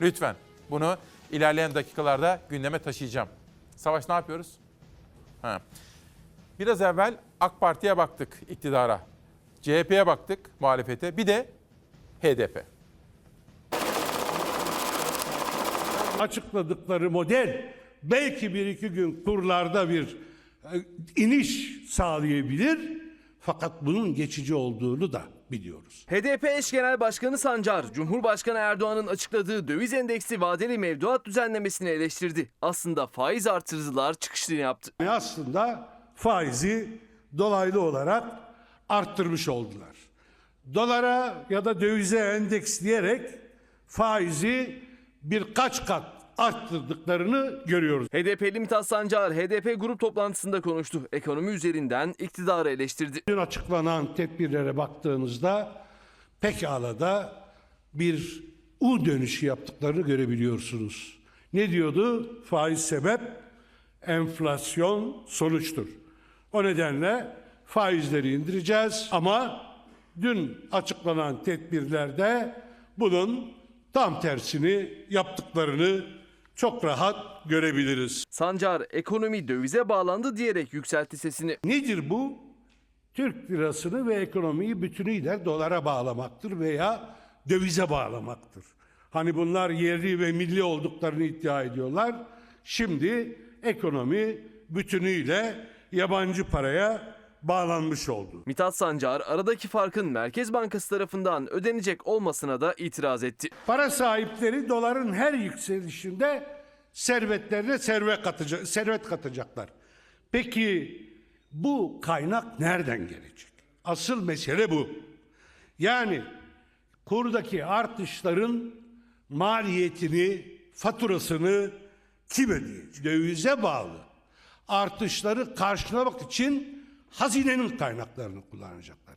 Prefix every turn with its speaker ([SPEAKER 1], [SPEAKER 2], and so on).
[SPEAKER 1] Lütfen bunu ilerleyen dakikalarda gündeme taşıyacağım. Savaş ne yapıyoruz? Ha. Biraz evvel AK Parti'ye baktık iktidara. CHP'ye baktık muhalefete. Bir de HDP.
[SPEAKER 2] açıkladıkları model belki bir iki gün kurlarda bir e, iniş sağlayabilir. Fakat bunun geçici olduğunu da biliyoruz.
[SPEAKER 3] HDP eş genel başkanı Sancar, Cumhurbaşkanı Erdoğan'ın açıkladığı döviz endeksi vadeli mevduat düzenlemesini eleştirdi. Aslında faiz artırıcılar çıkışını yaptı.
[SPEAKER 2] Aslında faizi dolaylı olarak arttırmış oldular. Dolara ya da dövize endeksleyerek faizi birkaç kat arttırdıklarını görüyoruz.
[SPEAKER 3] HDP'li Mithat Sancar, HDP grup toplantısında konuştu. Ekonomi üzerinden iktidarı eleştirdi.
[SPEAKER 2] Dün açıklanan tedbirlere baktığınızda pekala da bir U dönüşü yaptıklarını görebiliyorsunuz. Ne diyordu? Faiz sebep, enflasyon sonuçtur. O nedenle faizleri indireceğiz ama dün açıklanan tedbirlerde bunun tam tersini yaptıklarını çok rahat görebiliriz.
[SPEAKER 3] Sancar, ekonomi dövize bağlandı diyerek yükseltti sesini.
[SPEAKER 2] Nedir bu? Türk lirasını ve ekonomiyi bütünüyle dolara bağlamaktır veya dövize bağlamaktır. Hani bunlar yerli ve milli olduklarını iddia ediyorlar. Şimdi ekonomi bütünüyle yabancı paraya bağlanmış oldu.
[SPEAKER 3] Mithat Sancar, aradaki farkın Merkez Bankası tarafından ödenecek olmasına da itiraz etti.
[SPEAKER 2] Para sahipleri doların her yükselişinde servetlerine servet, katacak, servet katacaklar. Peki bu kaynak nereden gelecek? Asıl mesele bu. Yani kurdaki artışların maliyetini, faturasını kim ödeyecek? Dövize bağlı. Artışları karşılamak için hazinenin kaynaklarını kullanacaklar.